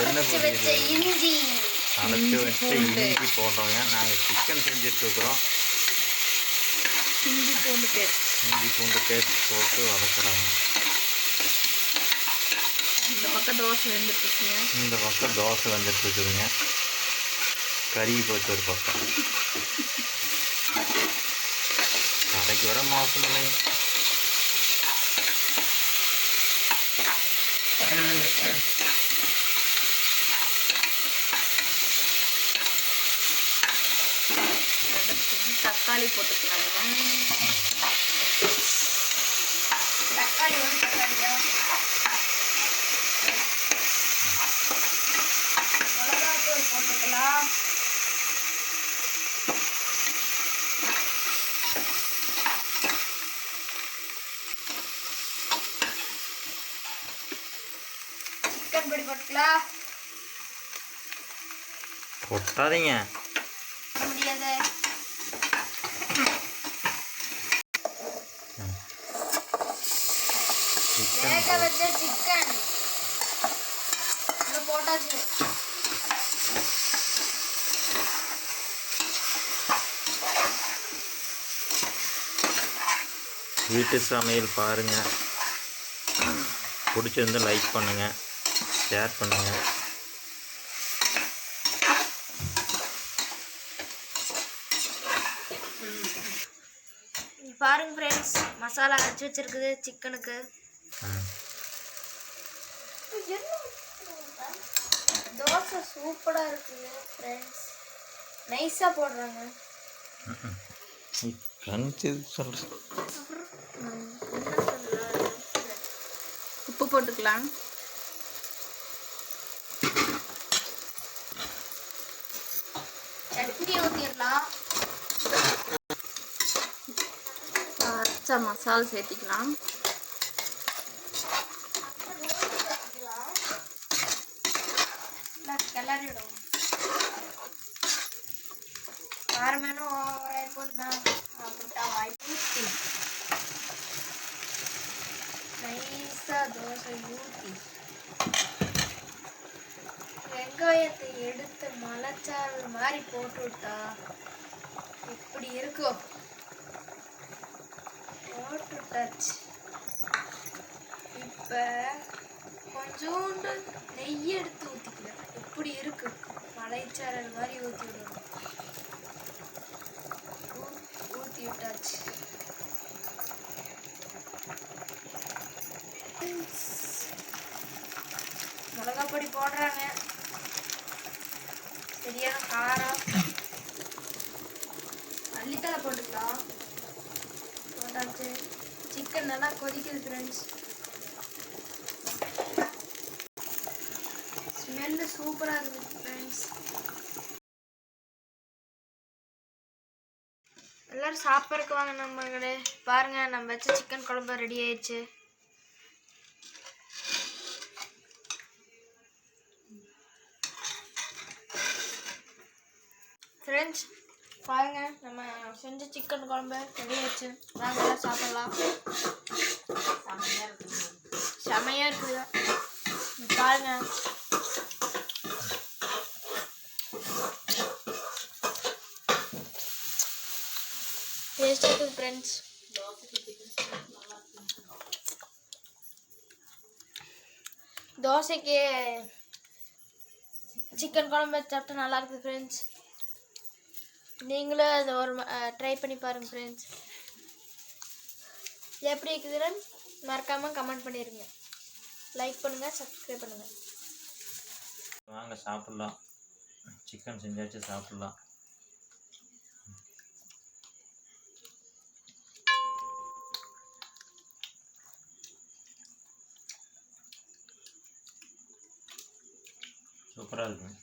அரைச்சு வச்ச இஞ்சி. அரைச்சி வச்சு இஞ்சி போடுறோங்க நாங்கள் சிக்கன் செஞ்சிட்ருக்குறோம். இஞ்சி பூண்டு பேஸ்ட். இஞ்சி பூண்டு பேஸ்ட் போட்டு வதக்குறாங்க. இந்த பக்கம் தோசை வெந்துட்டு இருக்குங்க இந்த பக்கம் தோசை வந்துட்டு இருக்குதுங்க கறி போச்சு ஒரு பக்கம். கடைக்கு வர மோசம் இல்லைங்க. தக்காளி போட்டுக்கலாங்க. தக்காளி மிளகாத்தூள் போட்டுக்கலாம். சிக்கன் பொடி போட்டுக்கலாம். கொட்டாதீங்க முடியாது. வேக வச்ச சிக்கன் போட்டாச்சு வீட்டு சமையல் பாருங்கள் பிடிச்சிருந்து லைக் பண்ணுங்கள் ஷேர் பண்ணுங்கள் பாருங்க ஃப்ரெண்ட்ஸ் மசாலா அரைச்சி வச்சிருக்குது சிக்கனுக்கு தோசை சூப்பராக இருக்குது ஃப்ரெண்ட்ஸ் நைஸாக போடுறாங்க. கணிச்சு சொல்கிறேன் உப்பு போட்டுக்கலாம். சட்னி ஊற்றிடலாம் அரைச்ச மசாலா சேர்த்திக்கலாம். கிளறி விடுவோம் காரமான ஓவராக போதுமா அப்படிட்டா வாய்ப்பு ஊற்றி நைஸாக தோசை ஊற்றி வெங்காயத்தை எடுத்து மலைச்சாரல் மாதிரி போட்டு விட்டா இப்படி இருக்கும் போட்டு விட்டாச்சு இப்போ கொஞ்சோண்டு நெய் எடுத்து ஊற்றிக்கணும் மலைச்சாரல் மாதிரி ஊற்றி விடணும் ஊற்றி விட்டாச்சு. மிளகாய் பொடி போடுறாங்க. சரியான காரம். மல்லித்தலை போட்டுக்கலாம். போட்டாச்சு. சிக்கன் நல்லா கொதிக்குது ஃப்ரெண்ட்ஸ் ஸ்மெல்லு சூப்பராக இருக்குது ஃப்ரெண்ட்ஸ் எல்லாரும் சாப்பிட்றதுக்கு வாங்க நம்மளே பாருங்க நம்ம வச்ச சிக்கன் குழம்பு ரெடி ஆயிடுச்சு. ஃப்ரெண்ட்ஸ் பாருங்க நம்ம செஞ்ச சிக்கன் குழம்பு ரெடி ஆயிடுச்சு. வாங்க சாப்பிடலாம். செமையாக இருக்குது. பாருங்க. டேஸ்ட் இருக்குது ஃப்ரெண்ட்ஸ் தோசைக்கு சிக்கன் குழம்பு சாப்பிட்டா நல்லா இருக்குது ஃப்ரெண்ட்ஸ் நீங்களும் அதை ஒரு ட்ரை பண்ணி பாருங்கள் ஃப்ரெண்ட்ஸ் எப்படி இருக்குதுன்னு மறக்காமல் கமெண்ட் பண்ணிடுங்க லைக் பண்ணுங்கள் சப்ஸ்கிரைப் பண்ணுங்கள் வாங்க சாப்பிட்லாம். சிக்கன் செஞ்சாச்சு சாப்பிட்லாம். சூப்பராக இருக்கும்